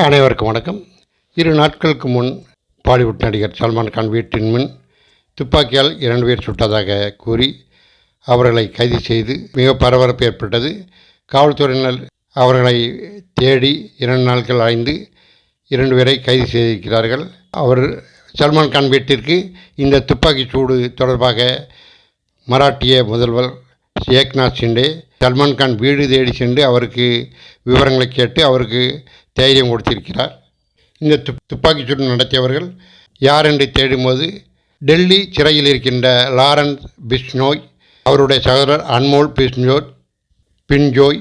அனைவருக்கும் வணக்கம். இரு நாட்களுக்கு முன் பாலிவுட் நடிகர் சல்மான் கான் வீட்டின் முன் துப்பாக்கியால் இரண்டு பேர் சுட்டதாக கூறி அவர்களை கைது செய்து மிக பரபரப்பு ஏற்பட்டது. காவல்துறையினர் அவர்களை தேடி இரண்டு நாட்கள் அலைந்து இரண்டு பேரை கைது செய்திருக்கிறார்கள். அவர் சல்மான் கான் வீட்டிற்கு இந்த துப்பாக்கி சூடு தொடர்பாக மராட்டிய முதல்வர் ஏக்நாத் ஷிண்டே சல்மான் கான் வீடு தேடி சென்று அவருக்கு விவரங்களை கேட்டு அவருக்கு தைரியம் கொடுத்திருக்கிறார். இந்த துப் துப்பாக்கி சூடு நடத்தியவர்கள் யார் என்று தேடும்போது டெல்லி சிறையில் இருக்கின்ற லாரன்ஸ் பிஷ்னோய் அவருடைய சகோதரர் அன்மோல் பிஷ்னோய் பின்ஜோய்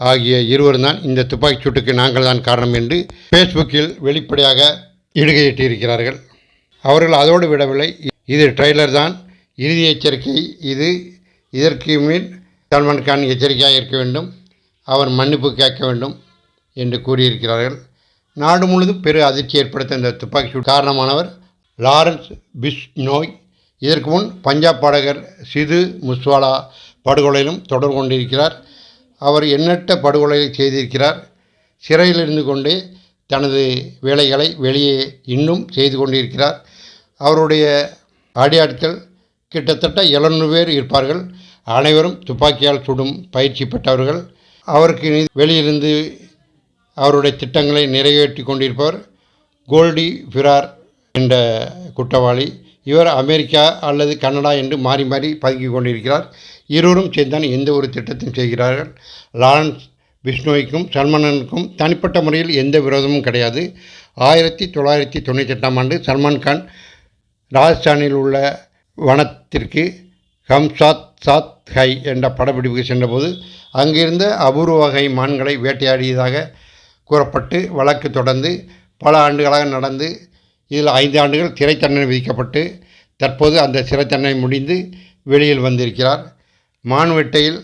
ஆகிய இருவர் தான் இந்த துப்பாக்கிச் சூட்டுக்கு நாங்கள் தான் காரணம் என்று ஃபேஸ்புக்கில் வெளிப்படையாக இடுகையிட்டிருக்கிறார்கள். அவர்கள் அதோடு விடவில்லை. இது ட்ரெய்லர் தான். இறுதி எச்சரிக்கை இது. இதற்கு மேல் சல்மான் கான் எச்சரிக்கையாக இருக்க வேண்டும். அவர் மன்னிப்பு கேட்க வேண்டும். என்று கூறியிருக்கிறார்கள். நாடு முழுவதும் பெரு அதிர்ச்சி ஏற்படுத்த இந்த துப்பாக்கி சூடு காரணமானவர் லாரன்ஸ் பிஷ்னோய் இதற்கு முன் பஞ்சாப் பாடகர் சிது முஸ்வாலா படுகொலையிலும் தொடர்பு கொண்டிருக்கிறார். அவர் எண்ணற்ற படுகொலையை செய்திருக்கிறார். சிறையில் இருந்து கொண்டே தனது வேலைகளை வெளியே இன்னும் செய்து கொண்டிருக்கிறார். அவருடைய அடியாட்கள் கிட்டத்தட்ட எழுநூறு பேர் இருப்பார்கள். அனைவரும் துப்பாக்கியால் சுடும் பயிற்சி பெற்றவர்கள். அவருக்கு வெளியிலிருந்து அவருடைய திட்டங்களை நிறைவேற்றி கொண்டிருப்பவர் கோல்டி ஃபிரார் என்ற குற்றவாளி. இவர் அமெரிக்கா அல்லது கனடா என்று மாறி மாறி பதுக்கி கொண்டிருக்கிறார். இருவரும் சேர்ந்தான் எந்த ஒரு திட்டத்தையும் செய்கிறார்கள். லாரன்ஸ் பிஷ்ணோய்க்கும் சல்மானுக்கும் தனிப்பட்ட முறையில் எந்த விரோதமும் கிடையாது. ஆயிரத்தி தொள்ளாயிரத்தி தொண்ணூற்றி எட்டாம் ஆண்டு சல்மான் கான் ராஜஸ்தானில் உள்ள வனத்திற்கு ஹம்சாத் சாத் ஹை என்ற படப்பிடிப்புக்கு சென்றபோது அங்கிருந்த அபூர்வ வகை மான்களை வேட்டையாடியதாக கூறப்பட்டு வழக்கு தொடர்ந்து பல ஆண்டுகளாக நடந்து இதில் ஐந்து ஆண்டுகள் சிறை தண்டனை விதிக்கப்பட்டு தற்போது அந்த சிறை தண்டனை முடிந்து வெளியில் வந்திருக்கிறார். மான்வெட்டையில்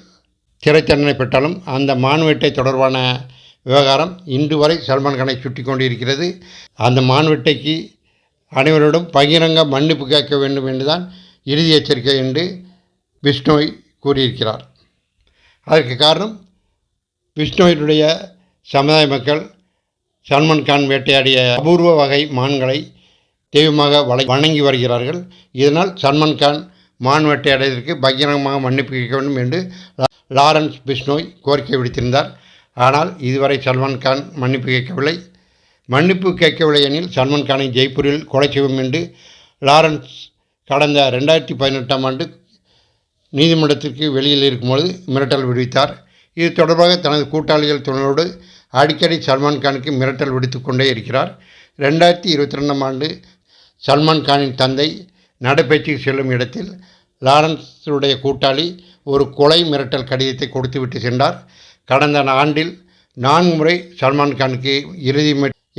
சிறை தண்டனை பெற்றாலும் அந்த மான்வெட்டை தொடர்பான விவகாரம் இன்று வரை சல்மான்கானை சுட்டி கொண்டிருக்கிறது. அந்த மான்வெட்டைக்கு அனைவரிடம் பகிரங்க மன்னிப்பு கேட்க வேண்டும் என்றுதான் இறுதி எச்சரிக்கை என்று விஷ்ணோய் கூறியிருக்கிறார். அதற்கு காரணம் விஷ்ணோயினுடைய சமுதாய மக்கள் சல்மான் கான் வேட்டையாடிய அபூர்வ வகை மான்களை தெய்வமாக வளை வணங்கி வருகிறார்கள். இதனால் சல்மான் கான் மான் வேட்டையாடியதற்கு பகிரங்கமாக மன்னிப்பு கேட்க வேண்டும் என்று லாரன்ஸ் பிஷ்ணோய் கோரிக்கை விடுத்திருந்தார். ஆனால் இதுவரை சல்மான் கான் மன்னிப்பு கேட்கவில்லை. மன்னிப்பு கேட்கவில்லை எனில் சல்மான் கானை ஜெய்ப்பூரில் கொலை செய்வோம் என்று லாரன்ஸ் கடந்த ரெண்டாயிரத்தி பதினெட்டாம் ஆண்டு நீதிமன்றத்திற்கு வெளியில் இருக்கும்போது மிரட்டல் விடுவித்தார். இது தொடர்பாக தனது கூட்டாளிகள் துணையோடு அடிக்கடி சல்மான் கானுக்கு மிரட்டல் விடுத்து கொண்டே இருக்கிறார். ரெண்டாயிரத்தி இருபத்தி ரெண்டாம் ஆண்டு சல்மான் கானின் தந்தை நடைபயிற்சிக்கு செல்லும் இடத்தில் லாரன்ஸுடைய கூட்டாளி ஒரு கொலை மிரட்டல் கடிதத்தை கொடுத்துவிட்டு சென்றார். கடந்த ஆண்டில் நான்கு முறை சல்மான் கானுக்கு இறுதி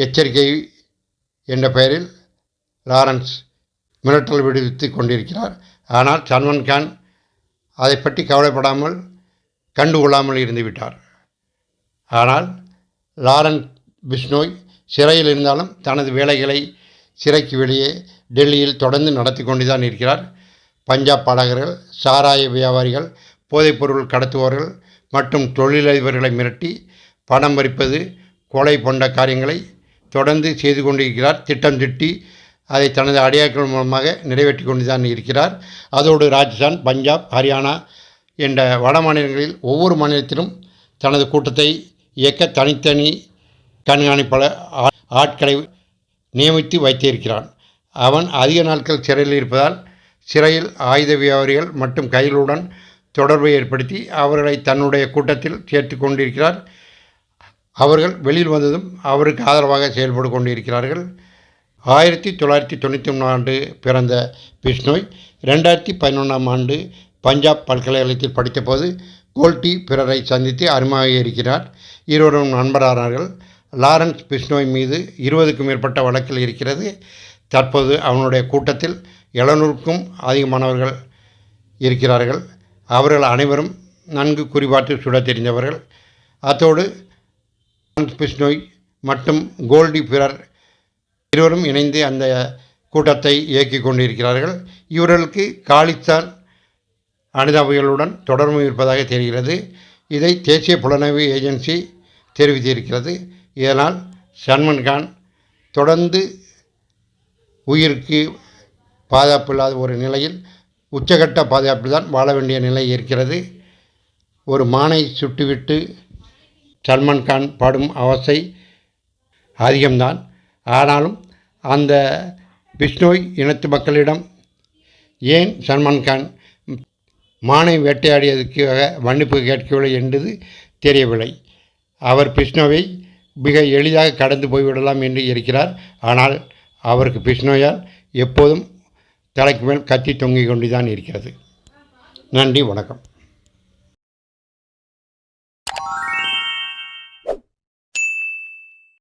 எச்சரிக்கை என்ற பெயரில் லாரன்ஸ் மிரட்டல் விடுவித்து கொண்டிருக்கிறார். ஆனால் சல்மான் கான் அதை பற்றி கவலைப்படாமல் கண்டுகொள்ளாமல் இருந்துவிட்டார் ஆனால் லாரன் பிஷ்னோய் சிறையில் இருந்தாலும் தனது வேலைகளை சிறைக்கு வெளியே டெல்லியில் தொடர்ந்து நடத்தி கொண்டு தான் இருக்கிறார். பஞ்சாப் பாடகர்கள் சாராய வியாபாரிகள் போதைப்பொருள் கடத்துபவர்கள் மற்றும் தொழிலதிபர்களை மிரட்டி பணம் பறிப்பது கொலை போன்ற காரியங்களை தொடர்ந்து செய்து கொண்டிருக்கிறார். திட்டம் திட்டி அதை தனது அடியாட்கள் மூலமாக நிறைவேற்றி கொண்டு தான் இருக்கிறார். அதோடு ராஜஸ்தான் பஞ்சாப் ஹரியானா என்ற வட மாநிலங்களில் ஒவ்வொரு மாநிலத்திலும் தனது கூட்டத்தை இயக்க தனித்தனி கண்காணிப்பாளர் ஆட்களை நியமித்து வைத்திருக்கிறான். அவன் அதிக நாட்கள் சிறையில் இருப்பதால் சிறையில் ஆயுத வியாபாரிகள் மற்றும் கைகளுடன் தொடர்பை ஏற்படுத்தி அவர்களை தன்னுடைய கூட்டத்தில் சேர்த்து கொண்டிருக்கிறார். அவர்கள் வெளியில் வந்ததும் அவருக்கு ஆதரவாக செயல்பட்டு கொண்டிருக்கிறார்கள். ஆயிரத்தி தொள்ளாயிரத்தி தொண்ணூற்றி ஒன்றாம் ஆண்டு பிறந்த பிஷ்னோய் ரெண்டாயிரத்தி பதினொன்றாம் ஆண்டு பஞ்சாப் பல்கலைக்கழகத்தில் படித்தபோது கோல்டி பிறரை சந்தித்து அறிமுகமாக இருக்கிறார். இருவரும் நண்பரானார்கள். லாரன்ஸ் பிஷ்னோய் மீது இருபதுக்கும் மேற்பட்ட வழக்கில் இருக்கிறது. தற்போது அவனுடைய கூட்டத்தில் எழுநூறுக்கும் அதிகமானவர்கள் இருக்கிறார்கள். அவர்கள் அனைவரும் நன்கு குறிபார்த்து சுடத் தெரிந்தவர்கள். அத்தோடு லாரன்ஸ் பிஷ்னோய் மற்றும் கோல்டி பிறர் இருவரும் இணைந்து அந்த கூட்டத்தை இயக்கி கொண்டிருக்கிறார்கள். இவர்களுக்கு காலிஸ்தான் அனுதாபிகளுடன் தொடர்பு இருப்பதாக தெரிகிறது. இதை தேசிய புலனாய்வு ஏஜென்சி தெரிவித்திருக்கிறது. இதனால் சல்மான்கான் தொடர்ந்து உயிருக்கு பாதுகாப்பு இல்லாத ஒரு நிலையில் உச்சகட்ட பாதுகாப்பில் தான் வாழ வேண்டிய நிலை இருக்கிறது. ஒரு மானை சுட்டுவிட்டு சல்மான்கான் பாடும் அவஸ்தை அதிகம்தான். ஆனாலும் அந்த பிஷ்னோய் இனத்து மக்களிடம் ஏன் சல்மான்கான் மானை வேட்டையாடியதுக்காக மன்னிப்பு கேட்கவில்லை என்பது தெரியவில்லை. அவர் பிஷ்ணுவை மிக எளிதாக கடந்து போய்விடலாம் என்று இருக்கிறார். ஆனால் அவருக்கு பிஷ்னோயால் எப்போதும் தலைக்கு மேல் கத்தி தொங்கிக் கொண்டு தான் இருக்கிறது. நன்றி வணக்கம்.